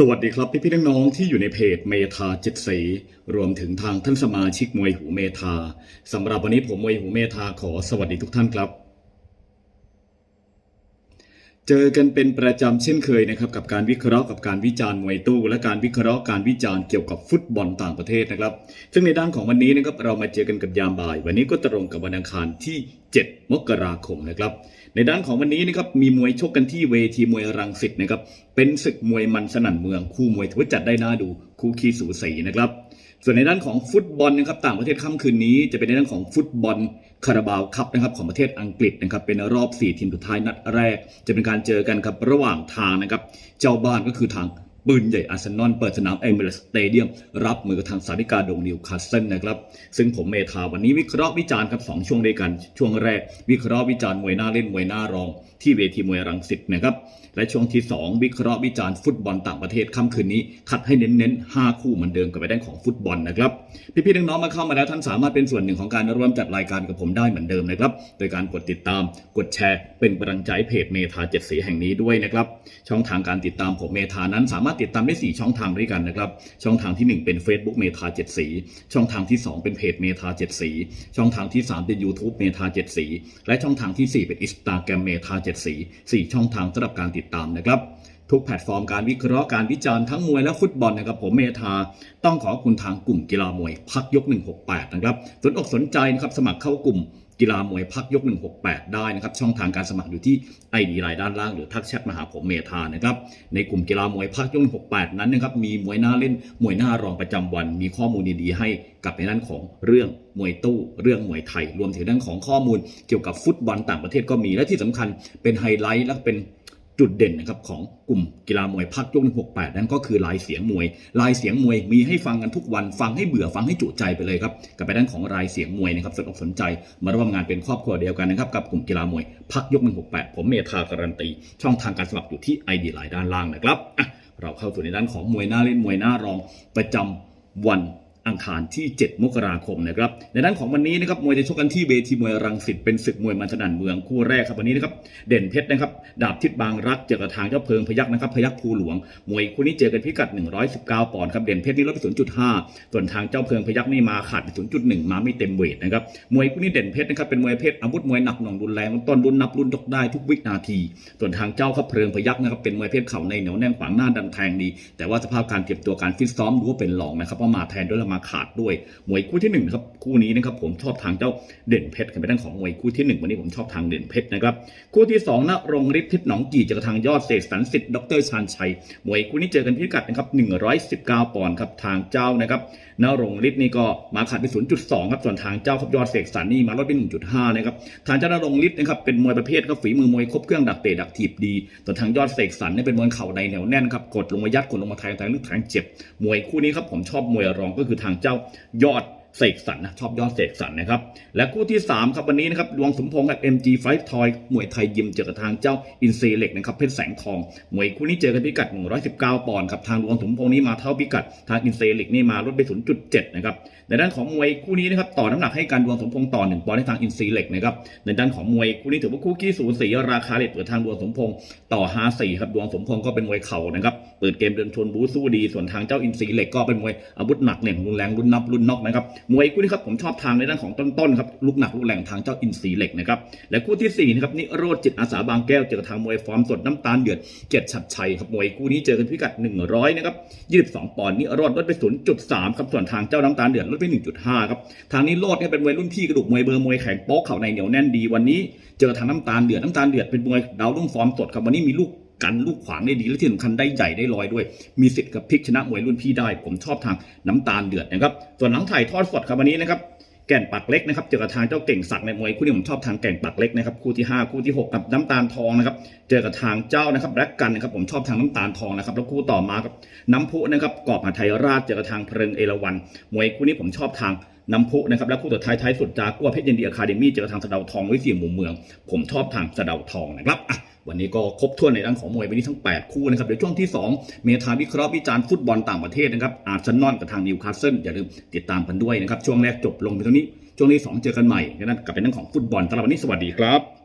สวัสดีครับพี่พี่น้องๆที่อยู่ในเพจเมธาจิตศรีรวมถึงทางท่านสมาชิกมวยหูเมธาสำหรับวันนี้ผมมวยหูเมธาขอสวัสดีทุกท่านครับ เจอกันเป็นประจำเช่นเคยนะครับกับการวิเคราะห์กับการวิจารณ์มวยตู้ และการวิเคราะห์การวิจารณ์เกี่ยวกับฟุตบอลต่างประเทศนะครับ ซึ่งในด้านของวันนี้นะครับเรามาเจอกันกับยามบ่าย วันนี้ก็ตรงกับวันอังคารที่ 7 มกราคมนะครับ ในด้านของวันนี้นะครับมีมวยชกกันที่เวทีมวยรังสิตนะครับเป็นศึกมวยมันสนั่นเมืองคู่มวยถือว่าจัดได้น่าดูคู่ขี้สูสีนะครับส่วนในด้านของฟุตบอลนะครับต่างประเทศค่ำคืนนี้จะเป็นในด้านของฟุตบอลคาราบาวคัพนะครับของประเทศอังกฤษนะครับเป็นรอบ 4 ทีมสุดท้ายนัดแรก จะเป็นการเจอกันครับระหว่างทางนะครับเจ้าบ้านก็คือทาง ปืนใหญ่อาร์เซนอลเปิดสนามเอมิเรสสเตเดียม รับมือกับทางสาริกาโดงนิวคาสเซิลนะครับ ซึ่งผมเมธาวันนี้วิเคราะห์วิจารณ์ครับสองช่วงด้วยกัน ช่วงแรก วิเคราะห์วิจารณ์มวยหน้าเล่นมวยหน้ารอง ที่เวทีมวยรังสิตนะครับ และช่วงที่ 2 วิเคราะห์วิจารณ์ฟุตบอลต่างประเทศค่ำคืนนี้ คัดให้เน้นๆ5คู่เหมือนเดิมกับไปด้านของฟุตบอลนะครับพี่ๆน้องๆมาเข้ามาแล้วท่านสามารถเป็นส่วนหนึ่งของการร่วมจัดรายการกับผมได้เหมือนเดิมนะครับโดยการกดติดตามกดแชร์ เป็นกำลังใจเพจเมธาเจ็ดสีแห่งนี้ด้วยนะครับช่องทางการติดตามผมเมธานั้นสามารถติดตามได้ 4 ช่องทางด้วยกันนะครับ ช่องทางที่ 1 เป็น Facebook เมธาเจ็ดสี ช่องทางที่ 2 เป็นเพจเมธาเจ็ดสี ช่องทางที่ 3 เป็น YouTube เมธาเจ็ดสี และช่องทางที่ 4 เป็นอินสตาแกรมเมธาเจ็ดสีสี่ช่องทางสำหรับการติดตามนะครับทุกแพลตฟอร์มการวิเคราะห์การวิจารณ์ทั้งมวยและฟุตบอลนะครับผมเมธาต้องขอคุณทางกลุ่มกีฬามวย พักยก 168 นะครับ สนอกสนใจนะครับสมัครเข้ากลุ่ม กีฬามวยพักยก 168 ได้นะครับ ช่องทางการสมัครอยู่ที่ไอดีไลน์ด้านล่างหรือทักแชทมาหาผมเมธานะครับ ในกลุ่มกีฬามวยพักยก 168 นั้นนะครับ มีมวยหน้าเล่นมวยหน้ารองประจำวัน มีข้อมูลดีๆให้กับในด้านของเรื่องมวยตู้ เรื่องมวยไทย รวมถึงด้านของข้อมูล เกี่ยวกับฟุตบอลต่างประเทศก็มีและที่สำคัญเป็นไฮไลท์และเป็น จุดเด่นนะครับของกลุ่มกีฬามวยพักยก168นั่นก็คือลายเสียงมวย ลายเสียงมวยมีให้ฟังกันทุกวันฟังให้เบื่อฟังให้จุใจไปเลยครับกับไปด้านของลายเสียงมวยนะครับสนอกสนใจมาร่วมงานเป็นครอบครัวเดียวกันนะครับกับกลุ่มกีฬามวยพักยก168ผมเมธาการันตี ช่องทางการสมัครอยู่ที่ไอดีไลน์ด้านล่างนะครับเราเข้าสู่ในด้านของมวยหน้าเล่นมวยหน้ารองประจำวัน อังคารที่ 7 มกราคมนะครับในด้านของวันนี้นะครับมวยจะชกกันที่เวทีมวยรังสิตเป็นศึกมวยมันสนั่นเมืองคู่แรกครับวันนี้นะครับเด่นเพชรนะครับดาบทิศบางรักเจอกับทางเจ้าเพิงพยักนะครับพยักภูหลวงมวยคู่นี้เจอกันพิกัด 119 ปอนด์ครับเด่นเพชรนี่ลดไป0.5 ส่วนทางเจ้าเพิงพยักนี่มาขาดไป0.1 มาไม่เต็มเวทนะครับมวยคู่นี้เด่นเพชรนะครับเป็นมวยเพชรอาวุธมวยหนักหน่วงรุนแรงต้นรุนนับรุนตกได้ทุกวินาที ส่วนทางเจ้าครับเพิงพยักนะครับเป็นมวยเพชรเข่าในเหนียวแน่นขวางหน้าดันแทงดีแต่ว่าสภาพการเก็บตัวการฟิตซ้อมดูว่าเป็นรองนะครับเพราะมาแทนด้วยละมาขาดด้วยมวยคู่ที่หนึ่งครับคู่นี้นะครับผมชอบทางเจ้าเด่นเพชรกันไปด้านของมวยคู่ที่หนึ่งวันนี้ผมชอบทางเด่นเพชรนะครับคู่ที่สองนะรงฤทธิ์ทิศหนองกี่จอกับทางยอดเสกสรรสิทธิ์ดรชานชัยมวยคู่นี้เจอกันพิกัดนะครับ119 ปอนด์ครับทางเจ้านะครับนรงฤทธิ์นี่ก็มาขาดไป 0.2 ครับส่วนทางเจ้าครับยอดเสกสรรนี่มาลดไป1.5นะครับทางเจ้านรงฤทธิ์นะครับเป็นมวยประเภทครับฝีมือมวยครบเครื่องดักเตะดักถีบดีส่วนทางยอดเสกสรรนี่เป็นมวยเข่าในเหนียวแน่นครับกดลงมายัดกดลงมาแทงแทงลึกแทงเจ็บมวยคู่นี้ครับผมชอบมวยรองก็คือทางเจ้ายอดเสกสรรนะชอบยอดเสกสรรนะครับ และคู่ที่ 3 ครับวันนี้นะครับดวงสมพงษ์กับ MG Fight Toy มวยไทยยิมเจอกับทางเจ้าอินเซเล็กนะครับเพชรแสงทองมวยคู่นี้เจอกันพิกัด 119 ปอนด์ครับทางดวงสมพงษ์นี้มาเท่าพิกัด ทางอินเซเล็กนี่มาลดไป 0.7 นะครับในด้านของมวยคู่นี้นะครับต่อน้ำหนักให้การดวงสมพงษ์ต่อ 1 ปอนด์ให้ทางอินซีเล็กนะครับในด้านของมวยคู่นี้ถือว่าคู่ขี้สูสีราคาเลทเปิดทางดวงสมพงษ์ต่อ 54 ครับดวงสมพงษ์ก็เป็นมวยเข่านะครับ เปิดเกมเดินชนบูสู้ดี ส่วนทางเจ้าอินซีเหล็กก็เป็นมวยอาวุธหนักเหน่งรุนแรงรุนนับรุนนอกนะครับมวยคู่นี้ครับผมชอบทางในด้านของต้นๆครับลูกหนักลูกแรงทางเจ้าอินซีเหล็กนะครับและคู่ที่สี่นะครับนิโรธจิตอาสาบางแก้วเจอทางมวยฟอร์มสดน้ำตาลเดือดเจ็ดฉัดชัยครับมวยคู่นี้เจอกันพิกัด 100นะครับ22 ปอนด์นิโรธลดไป 0.3ครับส่วนทางเจ้าน้ำตาลเดือดลดไป 1.5ครับทางนี้โรดเนี่ยเป็นมวยรุ่นพี่กระดูกมวยเบอร์มวยแข็งโป๊กเข่าในเหนียวแน่นดีวันนี้ เจอทางน้ำตาลเดือดน้ำตาลเดือดเป็นมวยดาวรุ่งฟอร์มสดครับวันนี้มีลูก กันลูกขวางได้ดีและที่สำคัญได้ใหญ่ได้ลอยด้วย มีสิทธิ์กับพลิกชนะมวยรุ่นพี่ได้ ผมชอบทางน้ำตาลเดือดนะครับ ส่วนหลังถ่ายทอดสดครับวันนี้นะครับแก่นปักเล็กนะครับเจอกับทางเจ้าเก่งศักดิ์ในมวยคู่นี้ผมชอบทางแก่นปักเล็กนะครับคู่ที่ 5 คู่ที่ 6 กับน้ำตาลทองนะครับเจอกับทางเจ้านะครับแบล็กกันนะครับผมชอบทางน้ำตาลทองนะครับแล้วคู่ต่อมาครับน้ำพุนะครับกอบหาไทยราชเจอกับทางเพลิงเอราวันมวยคู่นี้ผมชอบทาง น้ำพุนะครับและคู่สุดท้ายท้ายสุดจากัวเพชรยินดีอะคาเดมี่เจอทางสะเดาทองไว้เสียมุมเมือง ผมชอบทางสะเดาทองนะครับอะวันนี้ก็ครบถ้วนในด้านของมวยไปนี้ทั้ง 8 คู่นะครับ เดี๋ยวช่วงที่ 2 เมธาวิเคราะห์วิจารณ์ฟุตบอลต่างประเทศนะครับอาร์เซนอลกับทางนิวคาสเซิลอย่าลืมติดตามกันด้วยนะครับ ช่วงแรกจบลงไปตรงนี้ ช่วงที่ 2 เจอกันใหม่งั้นกลับไปเรื่องของฟุตบอลสำหรับวันนี้สวัสดีครับ